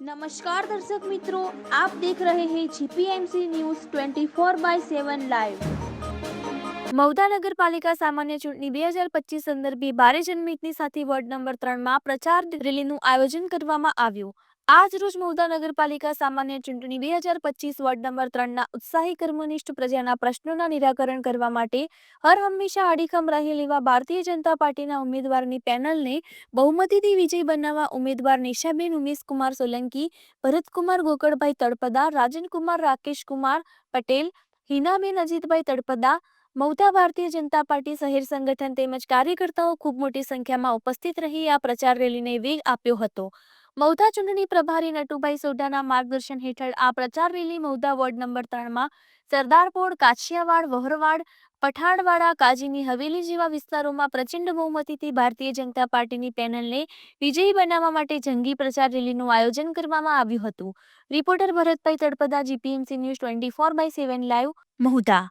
નમસ્કાર દર્શક મિત્રો, આપ દેખ રહે હૈ GPMC news 24 by 7 live Mauda નગરપાલિકા સામાન્ય ચૂંટણી બે હજાર પચીસ સંદર્ભે બારે જનમિતની સાથે વોર્ડ નંબર ત્રણમાં પ્રચાર રેલીનું આયોજન કરવામાં આવ્યું. આજ રોજ મૌદા નગરપાલિકા સામાન્ય ચૂંટણી બે હજાર પચીસ વોર્ડ નંબર ત્રણના ઉત્સાહી કર્મનિષ્ઠ પ્રજાના પ્રશ્નોના નિરાકરણ કરવા માટે હર હંમેશા અડીખમ રહેલ એવા ભારતીય જનતા પાર્ટીના ઉમેદવારની પેનલને બહુમતીથી વિજય બનાવવા ઉમેદવાર નિશાબેન ઉમેશકુમાર સોલંકી, ભરતકુમાર ગોકળભાઈ તળપદા, રાજનકુમાર રાકેશકુમાર પટેલ, હિનાબેન અજીતભાઈ તળપદા મૌતા ભારતીય જનતા પાર્ટી શહેર સંગઠન તેમજ કાર્યકર્તાઓ ખૂબ મોટી સંખ્યામાં ઉપસ્થિત રહી આ પ્રચાર રેલીને વેગ આપ્યો હતો. મૌધા ચૂંટણી પ્રભારી નટુભાઈ સોઢાના માર્ગદર્શન હેઠળ આ પ્રચાર રેલી મૌધા વોર્ડ નંબર ત્રણમાં સરદારપોળ, કાછિયાવાડ, વહરવાડ, પઠાણવાડા, કાજીની હવેલી જેવા વિસ્તારોમાં પ્રચંડ બહુમતીથી ભારતીય જનતા પાર્ટીની પેનલને વિજયી બનાવવા માટે જંગી પ્રચાર રેલીનું આયોજન કરવામાં આવ્યું હતું. Reporter Bharatbhai Talpada, GPMC news twenty four by seven live Mahudha